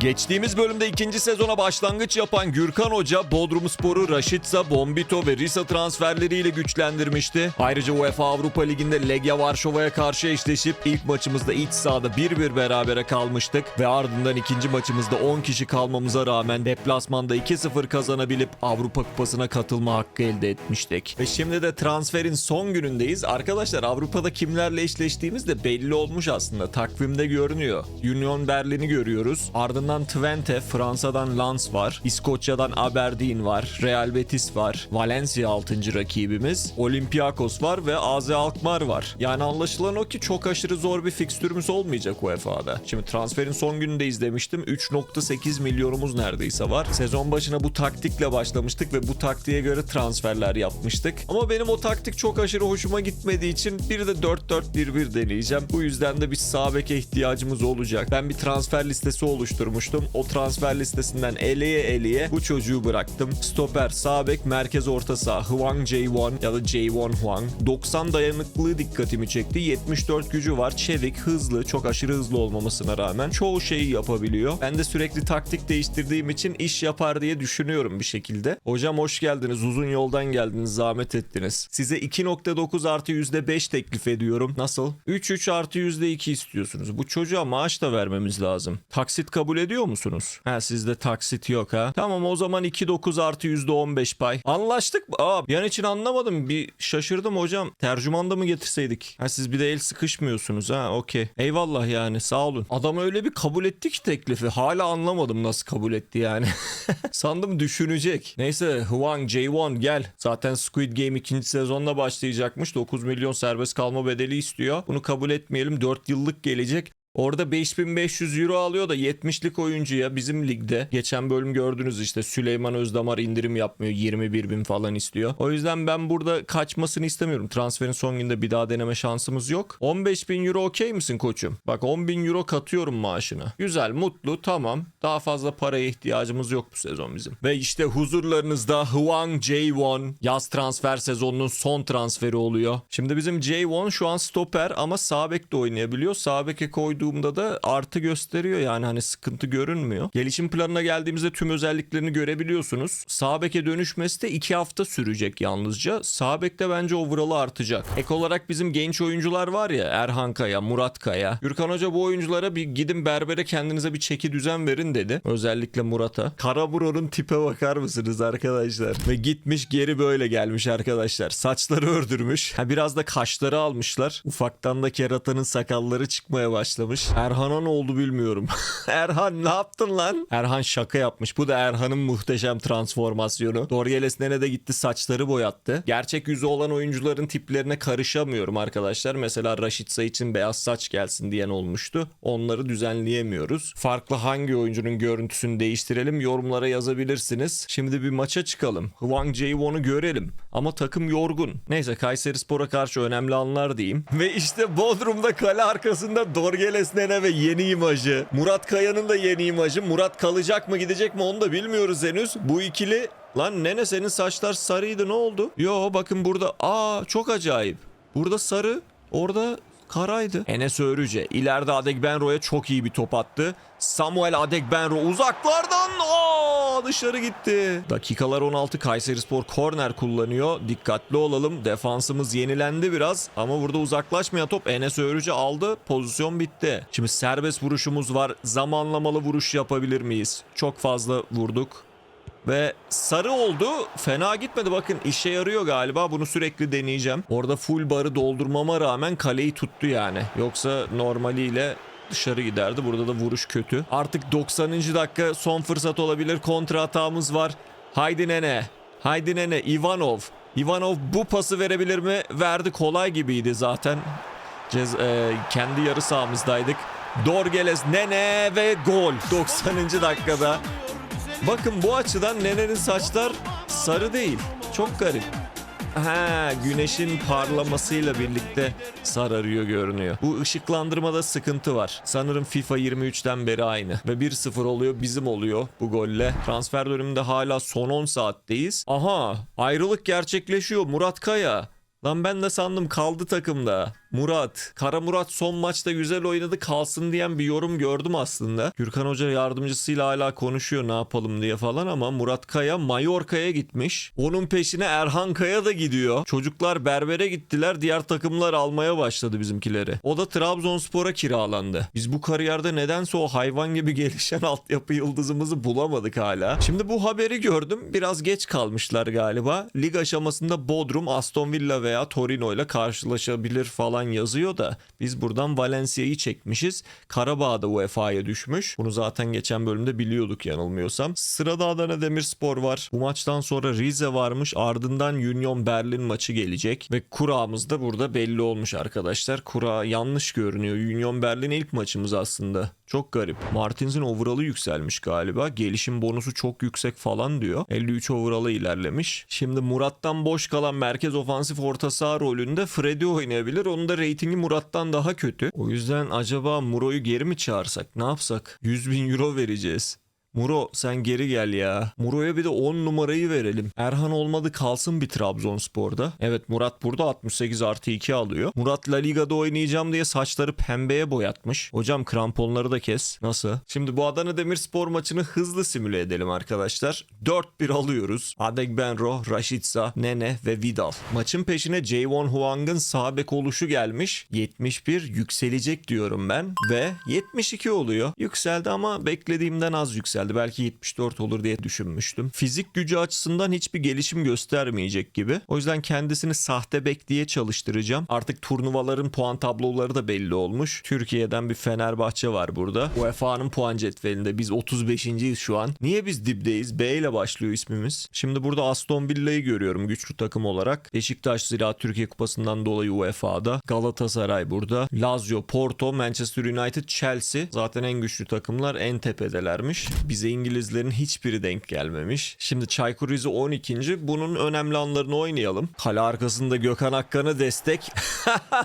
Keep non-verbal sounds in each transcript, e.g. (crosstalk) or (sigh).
Geçtiğimiz bölümde ikinci sezona başlangıç yapan Gürkan Hoca Bodrumspor'u Rashica, Bombito ve Risa transferleriyle güçlendirmişti. Ayrıca UEFA Avrupa Ligi'nde Legia Varşova'ya karşı eşleşip ilk maçımızda iç sahada 1-1 berabere kalmıştık ve ardından ikinci maçımızda 10 kişi kalmamıza rağmen deplasmanda 2-0 kazanabilip Avrupa Kupası'na katılma hakkı elde etmiştik. Ve şimdi de transferin son günündeyiz. Arkadaşlar Avrupa'da kimlerle eşleştiğimiz de belli olmuş aslında. Takvimde görünüyor. Union Berlin'i görüyoruz. Ardından Twente, Fransa'dan Lens var. İskoçya'dan Aberdeen var. Real Betis var. Valencia 6. rakibimiz. Olympiakos var ve AZ Alkmaar var. Yani anlaşılan o ki çok aşırı zor bir fikstürümüz olmayacak UEFA'da. Şimdi transferin son gününde izlemiştim. 3.8 milyonumuz neredeyse var. Sezon başına bu taktikle başlamıştık ve bu taktiğe göre transferler yapmıştık. Ama benim o taktik çok aşırı hoşuma gitmediği için bir de 4-4-1-1 deneyeceğim. Bu yüzden de bir sağ beke ihtiyacımız olacak. Ben bir transfer listesi oluşturmuştum. O transfer listesinden eleye eleye bu çocuğu bıraktım. Stoper, sağ bek, merkez orta saha. Hwang Jae-won ya da Jae-won Hwang. 90 dayanıklılığı dikkatimi çekti. 74 gücü var. Çevik, hızlı, çok aşırı hızlı olmamasına rağmen çoğu şeyi yapabiliyor. Ben de sürekli taktik değiştirdiğim için iş yapar diye düşünüyorum bir şekilde. Hocam hoş geldiniz. Uzun yoldan geldiniz. Zahmet ettiniz. Size 2.9 artı %5 teklif ediyorum. Nasıl? 3.3 artı %2 istiyorsunuz. Bu çocuğa maaş da vermemiz lazım. Taksit kabul ediyor musunuz? Ha sizde taksit yok ha. Tamam o zaman 2.9 artı %15 pay. Anlaştık mı? Aa yan için anlamadım. Bir şaşırdım hocam. Tercüman da mı getirseydik? Ha siz bir de el sıkışmıyorsunuz ha okey. Eyvallah yani sağ olun. Adam öyle bir kabul etti ki teklifi. Hala anlamadım nasıl kabul etti yani. (laughs) Sandım düşünecek. Neyse Hwang Jae-won gel. Zaten Squid Game ikinci sezonda başlayacakmış. 9 milyon serbest kalma bedeli istiyor. Bunu kabul etmeyelim. 4 yıllık gelecek. Orada 5500 euro alıyor da 70'lik oyuncuya bizim ligde geçen bölüm gördünüz işte Süleyman Özdamar indirim yapmıyor 21 bin falan istiyor. O yüzden ben burada kaçmasını istemiyorum. Transferin son günde bir daha deneme şansımız yok. 15 bin euro okey misin koçum? Bak 10 bin euro katıyorum maaşına. Güzel mutlu tamam. Daha fazla paraya ihtiyacımız yok bu sezon bizim. Ve işte huzurlarınızda Hwang Jae-won yaz transfer sezonunun son transferi oluyor. Şimdi bizim Jae-won şu an stoper ama sağ bek de oynayabiliyor. Sağ beke koyduğumda da artı gösteriyor yani hani sıkıntı görünmüyor. Gelişim planına geldiğimizde tüm özelliklerini görebiliyorsunuz. Sağ beke dönüşmesi de 2 hafta sürecek yalnızca. Sağ bekte bence overall'ı artacak. Ek olarak bizim genç oyuncular var ya Erhan Kaya, Murat Kaya. Gürkan Hoca bu oyunculara bir gidin berbere kendinize bir çeki düzen verin dedi. Özellikle Murat'a. Karaburo'nun tipe bakar mısınız arkadaşlar? Ve gitmiş geri böyle gelmiş arkadaşlar. Saçları ördürmüş. Ha biraz da kaşları almışlar. Ufaktan da keratanın sakalları çıkmaya başlamış. Erhan'a ne oldu bilmiyorum. (laughs) Erhan ne yaptın lan? Erhan şaka yapmış. Bu da Erhan'ın muhteşem transformasyonu. Dorgeles de gitti saçları boyattı. Gerçek yüzü olan oyuncuların tiplerine karışamıyorum arkadaşlar. Mesela Raşitsa için beyaz saç gelsin diyen olmuştu. Onları düzenleyemiyoruz. Farklı hangi oyuncunun görüntüsünü değiştirelim yorumlara yazabilirsiniz. Şimdi bir maça çıkalım. Hwang Jae-won'u görelim. Ama takım yorgun. Neyse Kayseri Spor'a karşı önemli anlar diyeyim. (laughs) Ve işte Bodrum'da kale arkasında Dorgeles Nene ve yeni imajı. Murat Kaya'nın da yeni imajı. Murat kalacak mı gidecek mi onu da bilmiyoruz henüz. Bu ikili Lan nene senin saçlar sarıydı ne oldu? Yo bakın burada aa çok acayip. Burada sarı orada karaydı. Enes Öğrüce ileride Adegbenro'ya çok iyi bir top attı. Samuel Adegbenro uzaklardan aa, dışarı gitti. Dakikalar 16 Kayserispor korner kullanıyor. Dikkatli olalım. Defansımız yenilendi biraz ama burada uzaklaşmayan top Enes Öğrüce aldı. Pozisyon bitti. Şimdi serbest vuruşumuz var. Zamanlamalı vuruş yapabilir miyiz? Çok fazla vurduk. Ve sarı oldu. Fena gitmedi. Bakın işe yarıyor galiba. Bunu sürekli deneyeceğim. Orada full barı doldurmama rağmen kaleyi tuttu yani. Yoksa normaliyle dışarı giderdi. Burada da vuruş kötü. Artık 90. dakika son fırsat olabilir. Kontra hatamız var. Haydi nene. Haydi nene. Ivanov. Ivanov bu pası verebilir mi? Verdi. Kolay gibiydi zaten. Cez e, kendi yarı sahamızdaydık. Dorgeles Nene ve gol 90. dakikada. Bakın bu açıdan Nene'nin saçlar sarı değil. Çok garip. Ha, güneşin parlamasıyla birlikte sararıyor görünüyor. Bu ışıklandırmada sıkıntı var. Sanırım FIFA 23'ten beri aynı. Ve 1-0 oluyor bizim oluyor bu golle. Transfer döneminde hala son 10 saatteyiz. Aha ayrılık gerçekleşiyor Murat Kaya. Lan ben de sandım kaldı takımda. Murat. Kara Murat son maçta güzel oynadı kalsın diyen bir yorum gördüm aslında. Gürkan Hoca yardımcısıyla hala konuşuyor ne yapalım diye falan ama Murat Kaya Mallorca'ya gitmiş. Onun peşine Erhan Kaya da gidiyor. Çocuklar berbere gittiler diğer takımlar almaya başladı bizimkileri. O da Trabzonspor'a kiralandı. Biz bu kariyerde nedense o hayvan gibi (laughs) gelişen altyapı yıldızımızı bulamadık hala. Şimdi bu haberi gördüm. Biraz geç kalmışlar galiba. Lig aşamasında Bodrum, Aston Villa veya Torino ile karşılaşabilir falan yazıyor da biz buradan Valencia'yı çekmişiz. Karabağ da UEFA'ya düşmüş. Bunu zaten geçen bölümde biliyorduk yanılmıyorsam. Sırada Adana Demirspor var. Bu maçtan sonra Rize varmış. Ardından Union Berlin maçı gelecek ve kurağımız da burada belli olmuş arkadaşlar. Kura yanlış görünüyor. Union Berlin ilk maçımız aslında. Çok garip. Martins'in overall'ı yükselmiş galiba. Gelişim bonusu çok yüksek falan diyor. 53 overall'a ilerlemiş. Şimdi Murat'tan boş kalan merkez ofansif orta saha rolünde Freddy oynayabilir. Onun da reytingi Murat'tan daha kötü. O yüzden acaba Muro'yu geri mi çağırsak? Ne yapsak? 100 bin euro vereceğiz. Muro sen geri gel ya. Muro'ya bir de 10 numarayı verelim. Erhan olmadı kalsın bir Trabzonspor'da. Evet Murat burada 68 artı 2 alıyor. Murat La Liga'da oynayacağım diye saçları pembeye boyatmış. Hocam kramponları da kes. Nasıl? Şimdi bu Adana Demirspor maçını hızlı simüle edelim arkadaşlar. 4-1 alıyoruz. Adegbenro, Rashica, Nene ve Vidal. Maçın peşine Jayvon Huang'ın sağ bek oluşu gelmiş. 71 yükselecek diyorum ben. Ve 72 oluyor. Yükseldi ama beklediğimden az yükseldi. Belki 74 olur diye düşünmüştüm. Fizik gücü açısından hiçbir gelişim göstermeyecek gibi. O yüzden kendisini sahte bek diye çalıştıracağım. Artık turnuvaların puan tabloları da belli olmuş. Türkiye'den bir Fenerbahçe var burada. UEFA'nın puan cetvelinde biz 35.yiz şu an. Niye biz dipteyiz? B ile başlıyor ismimiz. Şimdi burada Aston Villa'yı görüyorum güçlü takım olarak. Beşiktaş Zira Türkiye Kupası'ndan dolayı UEFA'da. Galatasaray burada. Lazio, Porto, Manchester United, Chelsea. Zaten en güçlü takımlar en tepedelermiş. Bize İngilizlerin hiçbiri denk gelmemiş. Şimdi Çaykur Rize 12. Bunun önemli anlarını oynayalım. Kale arkasında Gökhan Akkan'a destek.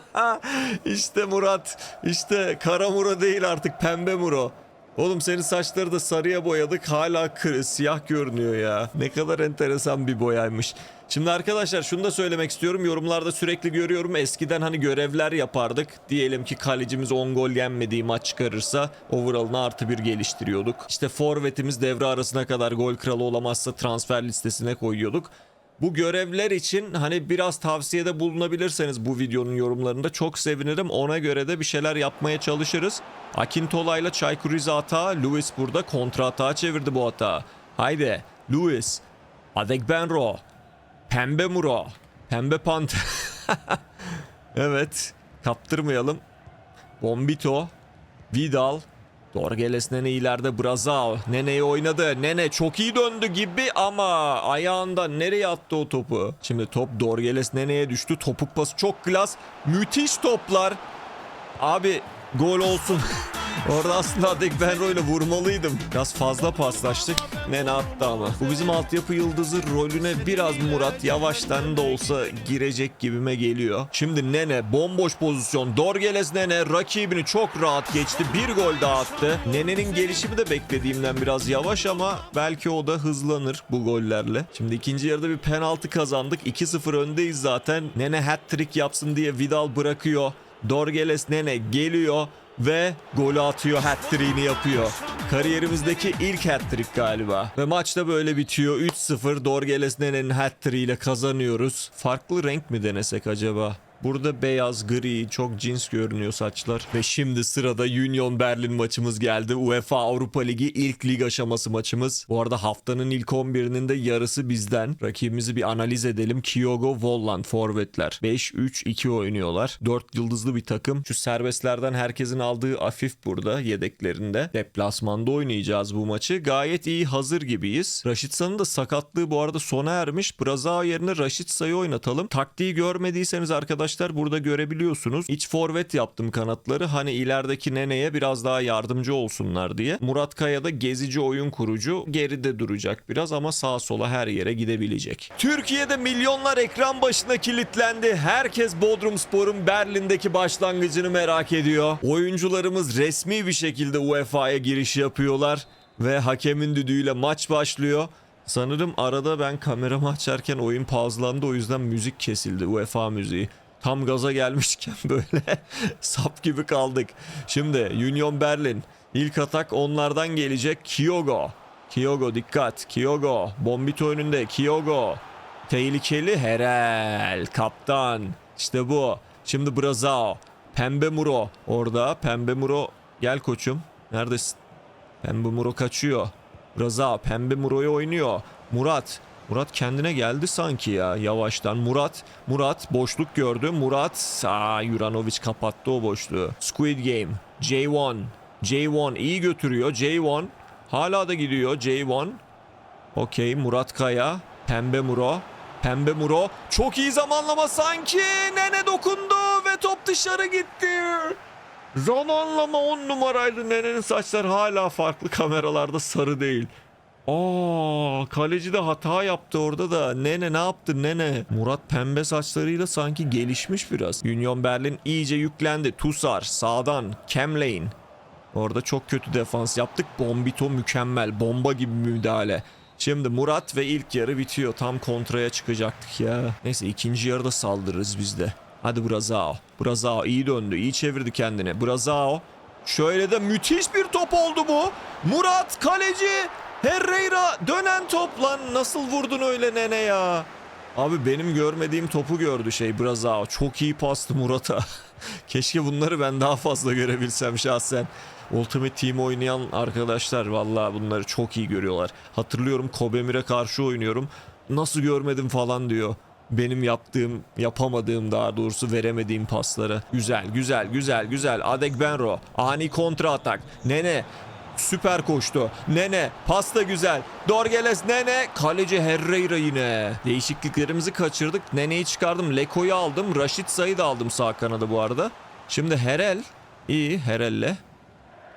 (laughs) işte Murat. İşte kara Muro değil artık pembe Muro. Oğlum senin saçları da sarıya boyadık hala kır, siyah görünüyor ya. Ne kadar enteresan bir boyaymış. Şimdi arkadaşlar şunu da söylemek istiyorum. Yorumlarda sürekli görüyorum. Eskiden hani görevler yapardık. Diyelim ki kalecimiz 10 gol yenmediği maç çıkarırsa overall'ını artı bir geliştiriyorduk. İşte forvetimiz devre arasına kadar gol kralı olamazsa transfer listesine koyuyorduk. Bu görevler için hani biraz tavsiyede bulunabilirseniz bu videonun yorumlarında çok sevinirim. Ona göre de bir şeyler yapmaya çalışırız. Akintolay'la Çaykur Rize hata. Lewis burada kontra hata çevirdi bu hata. Haydi Lewis. Adegbenro. Pembe Muro. Pembe Pant. (laughs) evet. Kaptırmayalım. Bombito. Vidal. Dorgeles Nene ileride Brazao. Nene'yi oynadı. Nene çok iyi döndü gibi ama ayağında nereye attı o topu? Şimdi top Dorgeles Nene'ye düştü. Topuk pası çok klas. Müthiş toplar. Abi gol olsun. (laughs) Orada aslında Adekbenro ile vurmalıydım. Biraz fazla paslaştık. Nene attı ama. Bu bizim altyapı yıldızı rolüne biraz Murat yavaştan da olsa girecek gibime geliyor. Şimdi Nene bomboş pozisyon. Dorgeles Nene rakibini çok rahat geçti. Bir gol daha attı. Nene'nin gelişimi de beklediğimden biraz yavaş ama belki o da hızlanır bu gollerle. Şimdi ikinci yarıda bir penaltı kazandık. 2-0 öndeyiz zaten. Nene hat-trick yapsın diye Vidal bırakıyor. Dorgeles Nene geliyor ve golü atıyor hat-trick'ini yapıyor. Kariyerimizdeki ilk hat-trick galiba. Ve maç da böyle bitiyor. 3-0 Dorgeles Nene'nin hat-trick ile kazanıyoruz. Farklı renk mi denesek acaba? Burada beyaz, gri, çok cins görünüyor saçlar. Ve şimdi sırada Union Berlin maçımız geldi. UEFA Avrupa Ligi ilk lig aşaması maçımız. Bu arada haftanın ilk 11'inin de yarısı bizden. Rakibimizi bir analiz edelim. Kyogo Volland forvetler. 5-3-2 oynuyorlar. 4 yıldızlı bir takım. Şu serbestlerden herkesin aldığı Afif burada yedeklerinde. Deplasmanda oynayacağız bu maçı. Gayet iyi hazır gibiyiz. Raşitsa'nın da sakatlığı bu arada sona ermiş. Brazao yerine Raşitsa'yı oynatalım. Taktiği görmediyseniz arkadaşlar burada görebiliyorsunuz. İç forvet yaptım kanatları. Hani ilerideki Nene'ye biraz daha yardımcı olsunlar diye. Murat Kaya da gezici oyun kurucu. Geride duracak biraz ama sağa sola her yere gidebilecek. Türkiye'de milyonlar ekran başına kilitlendi. Herkes Bodrumspor'un Berlin'deki başlangıcını merak ediyor. Oyuncularımız resmi bir şekilde UEFA'ya giriş yapıyorlar ve hakemin düdüğüyle maç başlıyor. Sanırım arada ben kameramı açarken oyun pauzlandı o yüzden müzik kesildi UEFA müziği. Tam gaza gelmişken (laughs) böyle sap gibi kaldık. Şimdi Union Berlin. İlk atak onlardan gelecek. Kyogo. Kyogo dikkat. Kyogo. Bombito önünde. Kyogo. Tehlikeli Herel. Kaptan. İşte bu. Şimdi Brazao. Pembe Muro. Orada. Pembe Muro. Gel koçum. Neredesin? Pembe Muro kaçıyor. Brazao. Pembe Muro'yu oynuyor. Murat. Murat kendine geldi sanki ya yavaştan. Murat, Murat boşluk gördü. Murat, aa Juranovic kapattı o boşluğu. Squid Game, J1. J1 iyi götürüyor. J1 hala da gidiyor. J1. Okey Murat Kaya, Pembe Muro. Pembe Muro çok iyi zamanlama sanki. Nene dokundu ve top dışarı gitti. Zamanlama 10 numaraydı. Nene'nin saçları hala farklı kameralarda sarı değil. Aa, kaleci de hata yaptı orada da. Nene ne yaptı nene? Murat pembe saçlarıyla sanki gelişmiş biraz. Union Berlin iyice yüklendi. Tusar sağdan. Kemlane. Orada çok kötü defans yaptık. Bombito mükemmel. Bomba gibi müdahale. Şimdi Murat ve ilk yarı bitiyor. Tam kontraya çıkacaktık ya. Neyse ikinci yarıda saldırırız biz de. Hadi Brazao. Brazao iyi döndü. iyi çevirdi kendini. Brazao. Şöyle de müthiş bir top oldu bu. Murat kaleci. Herrera dönen top lan. Nasıl vurdun öyle nene ya? Abi benim görmediğim topu gördü şey Brazao. Çok iyi pastı Murat'a. (laughs) Keşke bunları ben daha fazla görebilsem şahsen. Ultimate Team oynayan arkadaşlar vallahi bunları çok iyi görüyorlar. Hatırlıyorum Kobemir'e karşı oynuyorum. Nasıl görmedim falan diyor. Benim yaptığım, yapamadığım daha doğrusu veremediğim pasları. Güzel, güzel, güzel, güzel. Adegbenro. Ani kontra atak. Nene. Süper koştu. Nene. Pas da güzel. Dorgeles Nene. Kaleci Herrera yine. Değişikliklerimizi kaçırdık. Nene'yi çıkardım. Leko'yu aldım. Raşit Say'ı da aldım sağ kanada bu arada. Şimdi Herel. İyi Herel'le.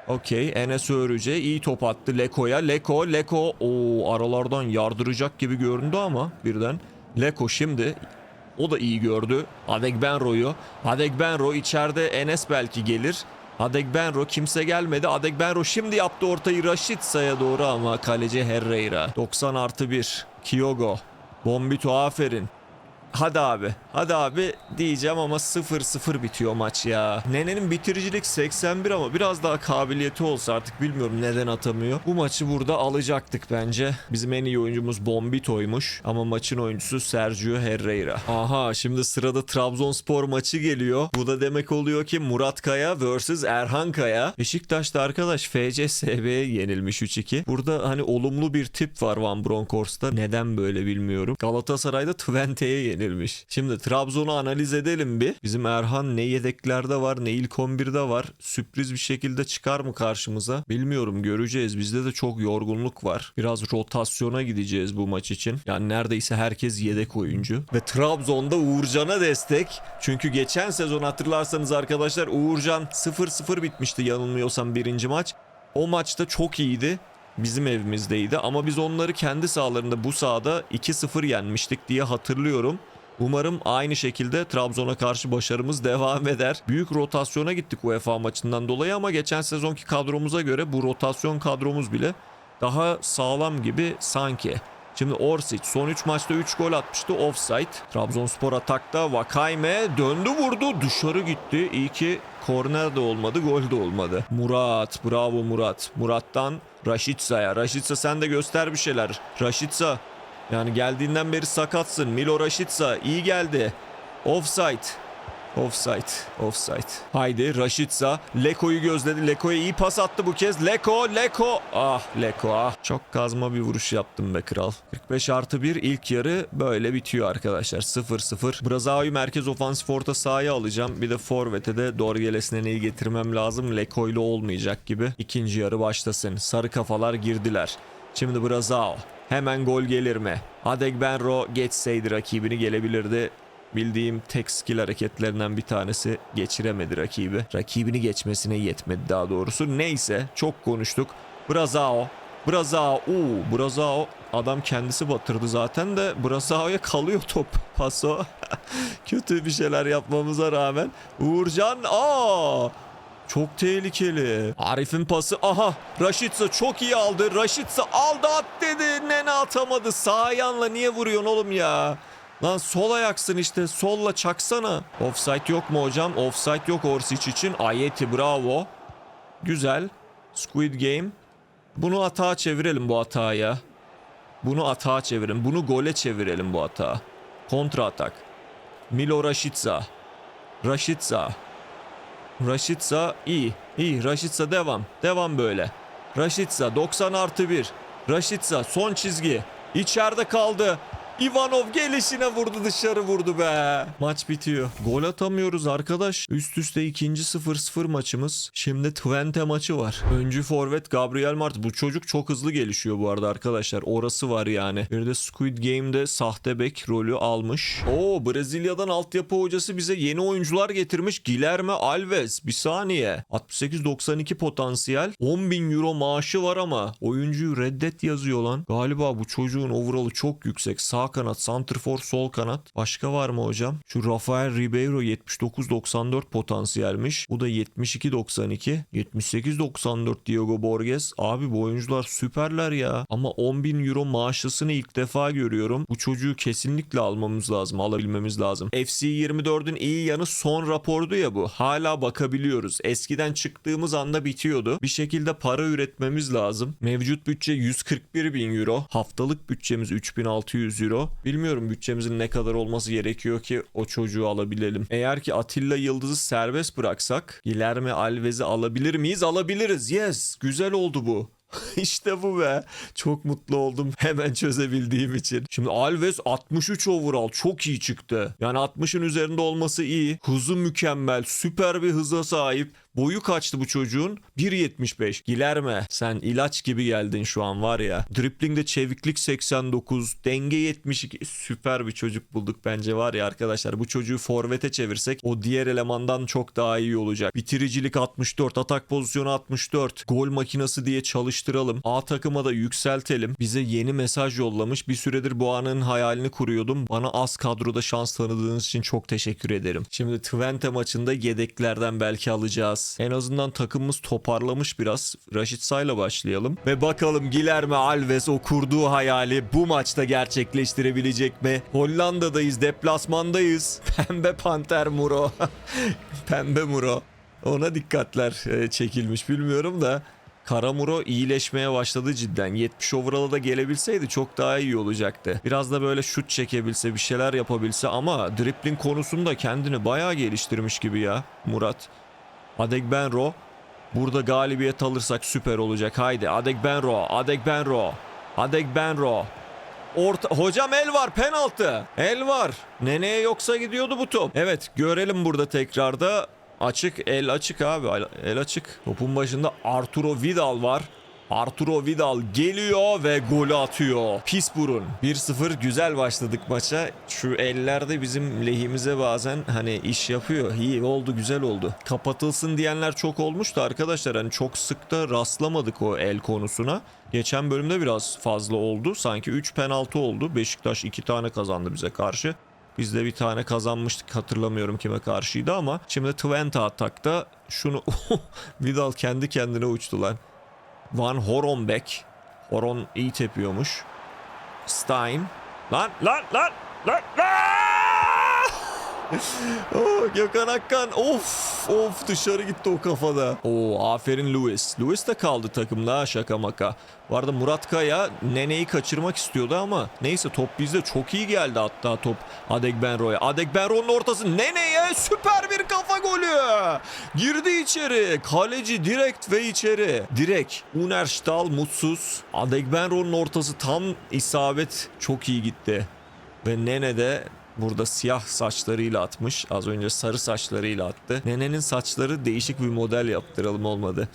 Okey Enes Öğrüce iyi top attı Leko'ya. Leko, Leko o aralardan yardıracak gibi göründü ama birden. Leko şimdi o da iyi gördü. Adegbenro'yu. Adegbenro içeride Enes belki gelir. Adegbenro kimse gelmedi. Adegbenro şimdi yaptı ortayı Raşitsa'ya doğru ama kaleci Herrera. 90 artı 1. Kyogo. Bombito aferin. Hadi abi. Hadi abi diyeceğim ama 0-0 bitiyor maç ya. Nene'nin bitiricilik 81 ama biraz daha kabiliyeti olsa artık bilmiyorum neden atamıyor. Bu maçı burada alacaktık bence. Bizim en iyi oyuncumuz Bombito'ymuş ama maçın oyuncusu Sergio Herrera. Aha şimdi sırada Trabzonspor maçı geliyor. Bu da demek oluyor ki Murat Kaya vs Erhan Kaya. Beşiktaş'ta arkadaş FCSB'ye yenilmiş 3-2. Burada hani olumlu bir tip var Van Bronckhorst'ta. Neden böyle bilmiyorum. Galatasaray'da Twente'ye yenilmiş. Şimdi Trabzon'u analiz edelim bir. Bizim Erhan ne yedeklerde var ne ilk 11'de var. Sürpriz bir şekilde çıkar mı karşımıza? Bilmiyorum göreceğiz. Bizde de çok yorgunluk var. Biraz rotasyona gideceğiz bu maç için. Yani neredeyse herkes yedek oyuncu. Ve Trabzon'da Uğurcan'a destek. Çünkü geçen sezon hatırlarsanız arkadaşlar Uğurcan 0-0 bitmişti yanılmıyorsam birinci maç. O maçta çok iyiydi. Bizim evimizdeydi ama biz onları kendi sahalarında bu sahada 2-0 yenmiştik diye hatırlıyorum. Umarım aynı şekilde Trabzon'a karşı başarımız devam eder. Büyük rotasyona gittik UEFA maçından dolayı ama geçen sezonki kadromuza göre bu rotasyon kadromuz bile daha sağlam gibi sanki. Şimdi Orsic son 3 maçta 3 gol atmıştı offside. Trabzonspor atakta Vakayme döndü vurdu dışarı gitti. İyi ki korner de olmadı gol de olmadı. Murat bravo Murat. Murat'tan Raşitsa'ya. Raşitsa sen de göster bir şeyler. Raşitsa yani geldiğinden beri sakatsın. Milo Raşitsa iyi geldi. Offside. Offside. Offside. Haydi Raşitsa. Leko'yu gözledi. Leko'ya iyi pas attı bu kez. Leko. Leko. Ah Leko ah. Çok kazma bir vuruş yaptım be kral. 45 artı 1 ilk yarı böyle bitiyor arkadaşlar. 0-0. Brazao'yu merkez ofansif orta sahaya alacağım. Bir de forvete de Dorgeles'ine neyi getirmem lazım. Leko ile olmayacak gibi. İkinci yarı başlasın. Sarı kafalar girdiler. Şimdi Brazao. Hemen gol gelir mi? Adegbenro geçseydi rakibini gelebilirdi. Bildiğim tek skill hareketlerinden bir tanesi geçiremedi rakibi. Rakibini geçmesine yetmedi daha doğrusu. Neyse çok konuştuk. Brazao. Brazao. Uuu Brazao. Adam kendisi batırdı zaten de Brazao'ya kalıyor top. (laughs) Paso. (laughs) Kötü bir şeyler yapmamıza rağmen. Uğurcan. Aa. Çok tehlikeli. Arif'in pası. Aha. Raşitsa çok iyi aldı. Raşitsa aldı at dedi. Nene atamadı. Sağ ayağınla niye vuruyorsun oğlum ya? Lan sol ayaksın işte. Solla çaksana. Offside yok mu hocam? Offside yok Orsic için. Ayeti bravo. Güzel. Squid Game. Bunu atağa çevirelim bu hataya. Bunu atağa çevirelim. Bunu gole çevirelim bu hata. Kontra atak. Milo Rashica. Rashica. Rashica iyi. İyi. Rashica devam. Devam böyle. Rashica 90 artı 1. Rashica son çizgi. İçeride kaldı. Ivanov gelişine vurdu dışarı vurdu be. Maç bitiyor. Gol atamıyoruz arkadaş. Üst üste ikinci 0-0 maçımız. Şimdi Twente maçı var. Öncü forvet Gabriel Mart. Bu çocuk çok hızlı gelişiyor bu arada arkadaşlar. Orası var yani. Bir de Squid Game'de sahte bek rolü almış. Oo Brezilya'dan altyapı hocası bize yeni oyuncular getirmiş. Guilherme Alves. Bir saniye. 68-92 potansiyel. 10 bin euro maaşı var ama oyuncuyu reddet yazıyor lan. Galiba bu çocuğun overall'ı çok yüksek. Sağ kanat, santrfor, sol kanat. Başka var mı hocam? Şu Rafael Ribeiro 79-94 potansiyelmiş. Bu da 72-92. 78-94 Diego Borges. Abi bu oyuncular süperler ya. Ama 10 bin euro maaşlısını ilk defa görüyorum. Bu çocuğu kesinlikle almamız lazım. Alabilmemiz lazım. FC 24'ün iyi yanı son rapordu ya bu. Hala bakabiliyoruz. Eskiden çıktığımız anda bitiyordu. Bir şekilde para üretmemiz lazım. Mevcut bütçe 141 bin euro. Haftalık bütçemiz 3600 euro. Bilmiyorum bütçemizin ne kadar olması gerekiyor ki o çocuğu alabilelim. Eğer ki Atilla Yıldız'ı serbest bıraksak Guilherme Alves'i alabilir miyiz? Alabiliriz. Yes. Güzel oldu bu. (laughs) işte bu be. Çok mutlu oldum (laughs) hemen çözebildiğim için. Şimdi Alves 63 overall çok iyi çıktı. Yani 60'ın üzerinde olması iyi. Hızı mükemmel. Süper bir hıza sahip. Boyu kaçtı bu çocuğun? 1.75. Gilerme sen ilaç gibi geldin şu an var ya. Driplingde çeviklik 89, denge 72. Süper bir çocuk bulduk bence var ya arkadaşlar. Bu çocuğu forvete çevirsek o diğer elemandan çok daha iyi olacak. Bitiricilik 64, atak pozisyonu 64. Gol makinesi diye çalıştıralım. A takıma da yükseltelim. Bize yeni mesaj yollamış. Bir süredir bu anın hayalini kuruyordum. Bana az kadroda şans tanıdığınız için çok teşekkür ederim. Şimdi Twente maçında yedeklerden belki alacağız. En azından takımımız toparlamış biraz. Raşit Say'la başlayalım. Ve bakalım Guilherme Alves o kurduğu hayali bu maçta gerçekleştirebilecek mi? Hollanda'dayız, deplasmandayız. (laughs) Pembe Panter Muro. (laughs) Pembe Muro. Ona dikkatler e, çekilmiş bilmiyorum da. Karamuro iyileşmeye başladı cidden. 70 overall'a da gelebilseydi çok daha iyi olacaktı. Biraz da böyle şut çekebilse, bir şeyler yapabilse ama dribbling konusunda kendini bayağı geliştirmiş gibi ya Murat. Adegbenro. Burada galibiyet alırsak süper olacak. Haydi Adegbenro, Adegbenro, Adegbenro. Orta hocam el var penaltı. El var. Neneye yoksa gidiyordu bu top. Evet görelim burada tekrarda. Açık el açık abi el açık. Topun başında Arturo Vidal var. Arturo Vidal geliyor ve golü atıyor. Pis burun. 1-0 güzel başladık maça. Şu ellerde bizim lehimize bazen hani iş yapıyor. İyi oldu güzel oldu. Kapatılsın diyenler çok olmuştu arkadaşlar. Hani çok sık da rastlamadık o el konusuna. Geçen bölümde biraz fazla oldu. Sanki 3 penaltı oldu. Beşiktaş 2 tane kazandı bize karşı. Biz de bir tane kazanmıştık hatırlamıyorum kime karşıydı ama şimdi Twente atakta şunu (laughs) Vidal kendi kendine uçtu lan. Van Horonbeck. Horon iyi tepiyormuş. Stein. Lan lan lan lan lan! (laughs) oh, Gökhan Akkan of of dışarı gitti o kafada. Oo aferin Lewis. Lewis de kaldı takımda şaka maka. Bu arada Murat Kaya Nene'yi kaçırmak istiyordu ama neyse top bizde çok iyi geldi hatta top Adegbenro'ya. Adegbenro'nun ortası Nene'ye süper bir kafa golü. Girdi içeri. Kaleci direkt ve içeri. Direkt. Unerstal mutsuz. Adegbenro'nun ortası tam isabet çok iyi gitti. Ve Nene de Burada siyah saçlarıyla atmış. Az önce sarı saçlarıyla attı. Nene'nin saçları değişik bir model yaptıralım olmadı.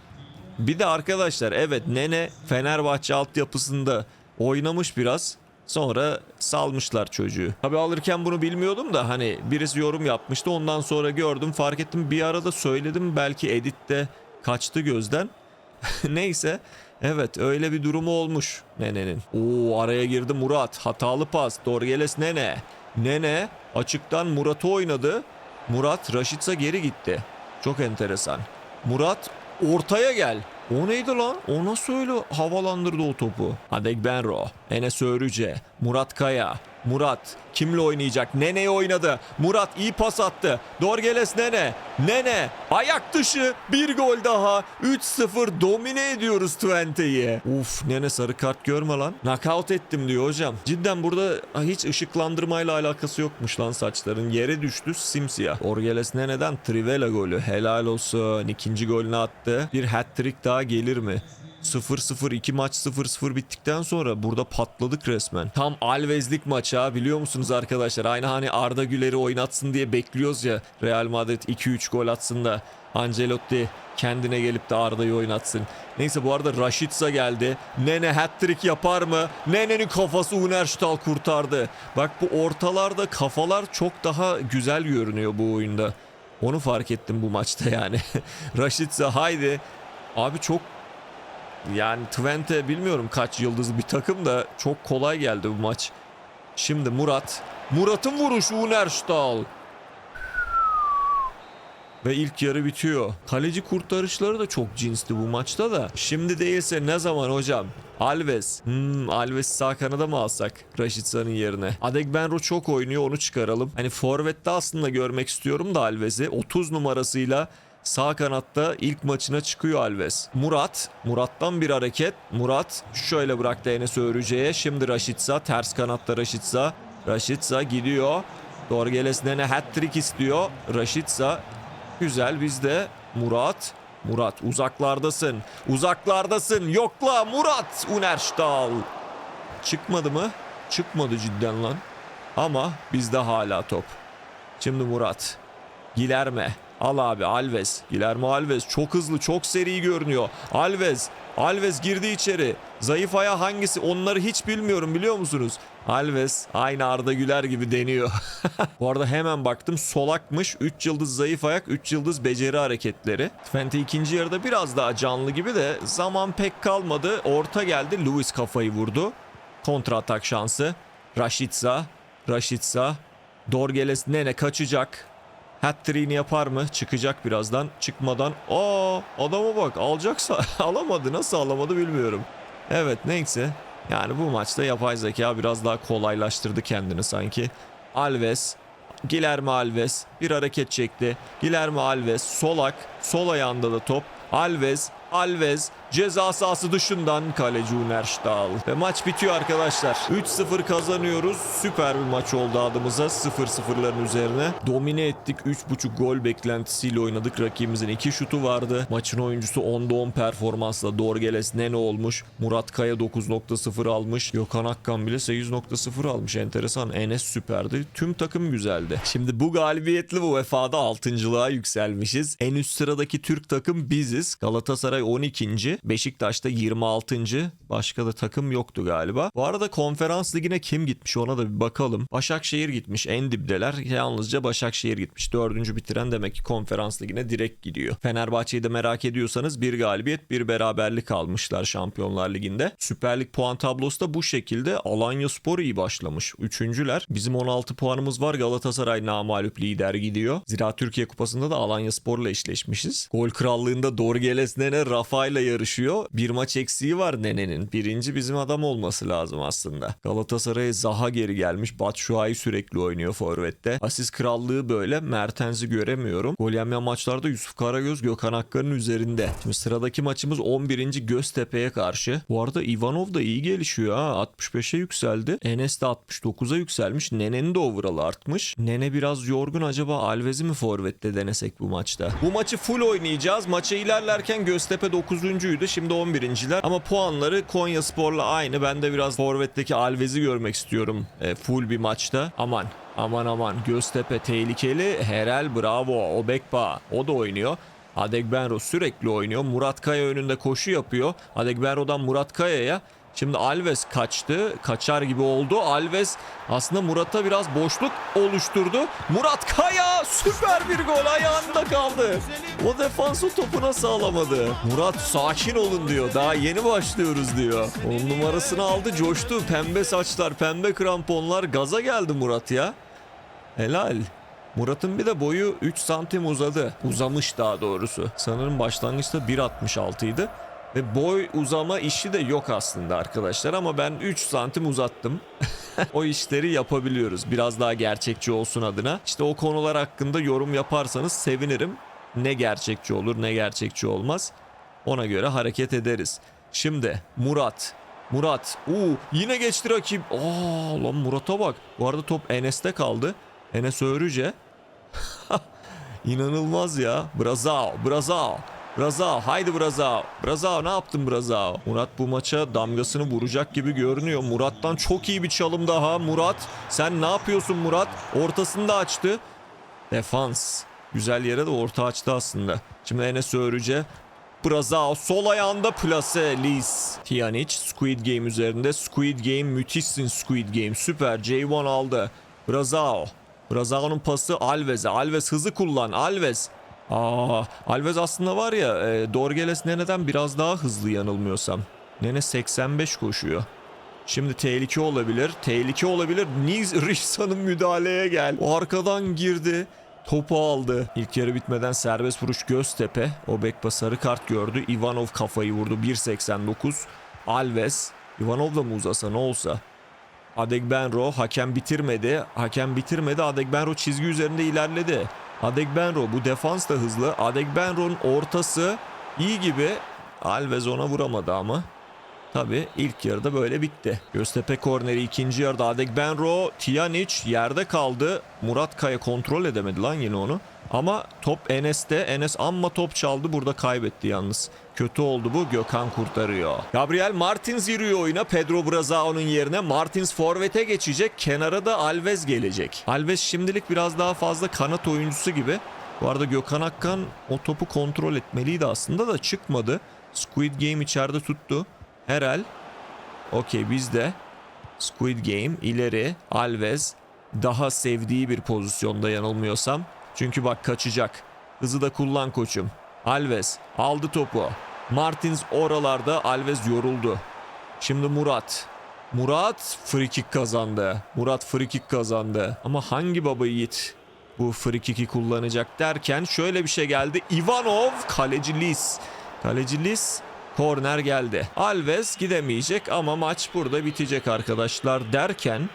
Bir de arkadaşlar evet Nene Fenerbahçe altyapısında oynamış biraz. Sonra salmışlar çocuğu. Tabi alırken bunu bilmiyordum da hani birisi yorum yapmıştı. Ondan sonra gördüm fark ettim. Bir arada söyledim belki editte kaçtı gözden. (laughs) Neyse. Evet öyle bir durumu olmuş Nene'nin. Oo araya girdi Murat. Hatalı pas. Dorgeles Nene. Nene açıktan Murat'ı oynadı. Murat Raşitsa geri gitti. Çok enteresan. Murat ortaya gel. O neydi lan? O nasıl öyle havalandırdı o topu? Adegbenro, Enes Öğrüce, Murat Kaya. Murat kimle oynayacak? Nene'yi oynadı. Murat iyi pas attı. Dorgeles Nene. Nene ayak dışı bir gol daha. 3-0 domine ediyoruz Twente'yi. Uf Nene sarı kart görme lan. Knockout ettim diyor hocam. Cidden burada hiç ışıklandırmayla alakası yokmuş lan saçların. Yere düştü simsiyah. Orgeles Nene'den Trivela golü. Helal olsun. İkinci golünü attı. Bir hat-trick daha gelir mi? 0-0 iki maç 0-0 bittikten sonra burada patladık resmen. Tam Alves'lik maç biliyor musunuz arkadaşlar? Aynı hani Arda Güler'i oynatsın diye bekliyoruz ya Real Madrid 2-3 gol atsın da Ancelotti kendine gelip de Arda'yı oynatsın. Neyse bu arada Rashica geldi. Nene hat-trick yapar mı? Nene'nin kafası Unerstal kurtardı. Bak bu ortalarda kafalar çok daha güzel görünüyor bu oyunda. Onu fark ettim bu maçta yani. (laughs) Rashica haydi. Abi çok yani Twente bilmiyorum kaç yıldızlı bir takım da çok kolay geldi bu maç. Şimdi Murat. Murat'ın vuruşu Unerstal. Ve ilk yarı bitiyor. Kaleci kurtarışları da çok cinsti bu maçta da. Şimdi değilse ne zaman hocam? Alves. Hmm, Alves sağ kanada mı alsak? Raşitsa'nın yerine. Adegbenro çok oynuyor onu çıkaralım. Hani forvette aslında görmek istiyorum da Alves'i. 30 numarasıyla Sağ kanatta ilk maçına çıkıyor Alves. Murat. Murat'tan bir hareket. Murat şöyle bıraktı Enes Öğrüce'ye. Şimdi Raşitsa. Ters kanatta Raşitsa. Raşitsa gidiyor. Dorgeles Nene hat-trick istiyor. Raşitsa. Güzel bizde. Murat. Murat uzaklardasın. Uzaklardasın. Yokla Murat. Unerstal. Çıkmadı mı? Çıkmadı cidden lan. Ama bizde hala top. Şimdi Murat. Gilerme. Al abi Alves. Guillermo Alves çok hızlı çok seri görünüyor. Alves. Alves girdi içeri. Zayıf ayağı hangisi onları hiç bilmiyorum biliyor musunuz? Alves aynı Arda Güler gibi deniyor. (laughs) Bu arada hemen baktım solakmış. 3 yıldız zayıf ayak 3 yıldız beceri hareketleri. Fente ikinci yarıda biraz daha canlı gibi de zaman pek kalmadı. Orta geldi. Lewis kafayı vurdu. Kontra atak şansı. Rashica. Rashica. Dorgeles Nene kaçacak. Hat-trick'ini yapar mı? Çıkacak birazdan. Çıkmadan. Aa adama bak alacaksa (laughs) alamadı. Nasıl alamadı bilmiyorum. Evet neyse. Yani bu maçta yapay zeka biraz daha kolaylaştırdı kendini sanki. Alves. Guillermo Alves bir hareket çekti. Guillermo Alves solak. Sol ayağında da top. Alves. Alves ceza sahası dışından kaleci Unerstal. Ve maç bitiyor arkadaşlar. 3-0 kazanıyoruz. Süper bir maç oldu adımıza 0-0'ların üzerine. Domine ettik. 3.5 gol beklentisiyle oynadık. Rakibimizin 2 şutu vardı. Maçın oyuncusu 10'da 10 performansla Dorgeles Nene olmuş. Murat Kaya 9.0 almış. Gökhan Akkan bile 8.0 almış. Enteresan. Enes süperdi. Tüm takım güzeldi. Şimdi bu galibiyetle bu UEFA'da 6.lığa yükselmişiz. En üst sıradaki Türk takım biziz. Galatasaray 12. Beşiktaş'ta 26. Başka da takım yoktu galiba. Bu arada konferans ligine kim gitmiş ona da bir bakalım. Başakşehir gitmiş en dipteler. Yalnızca Başakşehir gitmiş. Dördüncü bitiren demek ki konferans ligine direkt gidiyor. Fenerbahçe'yi de merak ediyorsanız bir galibiyet bir beraberlik almışlar Şampiyonlar Ligi'nde. Süper Lig puan tablosu da bu şekilde. Alanya Spor iyi başlamış. Üçüncüler. Bizim 16 puanımız var. Galatasaray namalüp lider gidiyor. Zira Türkiye Kupası'nda da Alanya Spor'la eşleşmişiz. Gol krallığında Dorgeles Nene Rafa ile yarışıyor. Bir maç eksiği var Nene'nin. Birinci bizim adam olması lazım aslında. Galatasaray'a Zaha geri gelmiş. Batshuayi sürekli oynuyor forvette. Asist krallığı böyle. Mertens'i göremiyorum. Gol yemeyen maçlarda Yusuf Karagöz Gökhan Akkan'ın üzerinde. Şimdi sıradaki maçımız 11. Göztepe'ye karşı. Bu arada Ivanov da iyi gelişiyor ha. 65'e yükseldi. Enes de 69'a yükselmiş. Nene'nin de overall'ı artmış. Nene biraz yorgun acaba Alves'i mi forvette denesek bu maçta? Bu maçı full oynayacağız. Maça ilerlerken Göztepe 9.'üydü. Şimdi 11.'ler. Ama puanları Konya Spor'la aynı. Ben de biraz forvetteki Alves'i görmek istiyorum. E, full bir maçta. Aman aman aman Göztepe tehlikeli. Herel bravo. Obekba o da oynuyor. Adegbenro sürekli oynuyor. Murat Kaya önünde koşu yapıyor. Adegbenro'dan Murat Kaya'ya. Şimdi Alves kaçtı. Kaçar gibi oldu. Alves aslında Murat'a biraz boşluk oluşturdu. Murat Kaya süper bir gol ayağında kaldı. O defansı topuna sağlamadı. Murat sakin olun diyor. Daha yeni başlıyoruz diyor. On numarasını aldı coştu. Pembe saçlar, pembe kramponlar. Gaza geldi Murat ya. Helal. Murat'ın bir de boyu 3 santim uzadı. Uzamış daha doğrusu. Sanırım başlangıçta 1.66 idi. Ve boy uzama işi de yok aslında arkadaşlar ama ben 3 santim uzattım. (laughs) o işleri yapabiliyoruz. Biraz daha gerçekçi olsun adına. İşte o konular hakkında yorum yaparsanız sevinirim. Ne gerçekçi olur ne gerçekçi olmaz. Ona göre hareket ederiz. Şimdi Murat. Murat. Uuu yine geçti rakip. Aa lan Murat'a bak. Bu arada top Enes'te kaldı. Enes Öğrüce. (laughs) İnanılmaz ya. Brazao, Brazao. Brazao, haydi Brazao. Brazao ne yaptın Brazao? Murat bu maça damgasını vuracak gibi görünüyor. Murat'tan çok iyi bir çalım daha. Murat sen ne yapıyorsun Murat? Ortasını da açtı. Defans. Güzel yere de orta açtı aslında. Şimdi Enes Öğrüce. Brazao sol ayağında plase Lis. Tiyanic Squid Game üzerinde. Squid Game müthişsin Squid Game. Süper. J1 aldı. Brazao. Brazao'nun pası Alves'e. Alves hızı kullan. Alves. Aa, Alves aslında var ya e, Dorgeles Nene'den biraz daha hızlı yanılmıyorsam. Nene 85 koşuyor. Şimdi tehlike olabilir. Tehlike olabilir. Niz Rissa'nın müdahaleye gel. O arkadan girdi. Topu aldı. İlk yarı bitmeden serbest vuruş Göztepe. Obekpa sarı kart gördü. Ivanov kafayı vurdu. 1.89. Alves. Ivanov'la mı uzasa ne olsa. Adegbenro hakem bitirmedi. Hakem bitirmedi. Adegbenro çizgi üzerinde ilerledi. Adegbenro bu defans da hızlı. Adegbenro'nun ortası iyi gibi. Alves ona vuramadı ama. Tabi ilk yarıda böyle bitti. Göztepe korneri ikinci yarıda Adegbenro, Tijanic yerde kaldı. Murat Kaya kontrol edemedi lan yine onu. Ama top Enes'te. Enes amma top çaldı burada kaybetti yalnız. Kötü oldu bu Gökhan kurtarıyor. Gabriel Martins giriyor oyuna Pedro Brazao'nun yerine. Martins forvete geçecek. Kenara da Alves gelecek. Alves şimdilik biraz daha fazla kanat oyuncusu gibi. Bu arada Gökhan Akkan o topu kontrol etmeliydi aslında da çıkmadı. Squid Game içeride tuttu. Herhal. Okey bizde. Squid Game ileri. Alves daha sevdiği bir pozisyonda yanılmıyorsam. Çünkü bak kaçacak. Hızı da kullan koçum. Alves aldı topu. Martins oralarda Alves yoruldu. Şimdi Murat. Murat free kick kazandı. Murat free kick kazandı. Ama hangi baba yiğit bu free kick'i kullanacak derken şöyle bir şey geldi. Ivanov kaleci Lis. Kaleci Lis korner geldi. Alves gidemeyecek ama maç burada bitecek arkadaşlar derken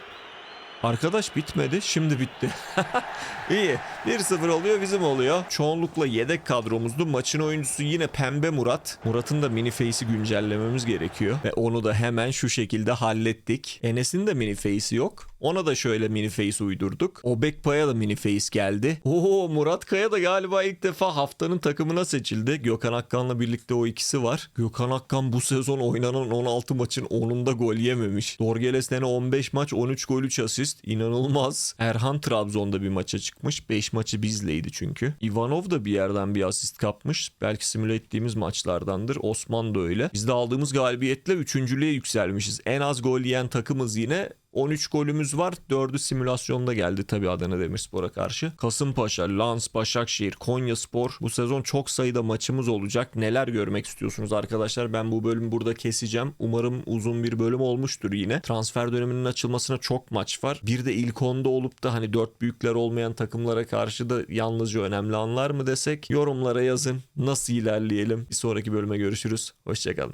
Arkadaş bitmedi şimdi bitti. (laughs) İyi 1-0 oluyor bizim oluyor. Çoğunlukla yedek kadromuzdu. Maçın oyuncusu yine Pembe Murat. Murat'ın da mini face'i güncellememiz gerekiyor. Ve onu da hemen şu şekilde hallettik. Enes'in de mini face'i yok. Ona da şöyle mini face uydurduk. Obekpa'ya da mini face geldi. Oo Murat Kaya da galiba ilk defa haftanın takımına seçildi. Gökhan Akkan'la birlikte o ikisi var. Gökhan Akkan bu sezon oynanan 16 maçın 10'unda gol yememiş. Dorgeles Nene 15 maç 13 gol 3 asist. İnanılmaz. Erhan Trabzon'da bir maça çıkmış. 5 maçı bizleydi çünkü. Ivanov da bir yerden bir asist kapmış. Belki simüle ettiğimiz maçlardandır. Osman da öyle. Biz de aldığımız galibiyetle 3.lüğe yükselmişiz. En az gol yiyen takımız yine 13 golümüz var. 4'ü simülasyonda geldi tabii Adana Demirspor'a karşı. Kasımpaşa, Lens, Başakşehir, Konyaspor. Bu sezon çok sayıda maçımız olacak. Neler görmek istiyorsunuz arkadaşlar? Ben bu bölümü burada keseceğim. Umarım uzun bir bölüm olmuştur yine. Transfer döneminin açılmasına çok maç var. Bir de ilk onda olup da hani 4 büyükler olmayan takımlara karşı da yalnızca önemli anlar mı desek? Yorumlara yazın. Nasıl ilerleyelim? Bir sonraki bölüme görüşürüz. Hoşçakalın.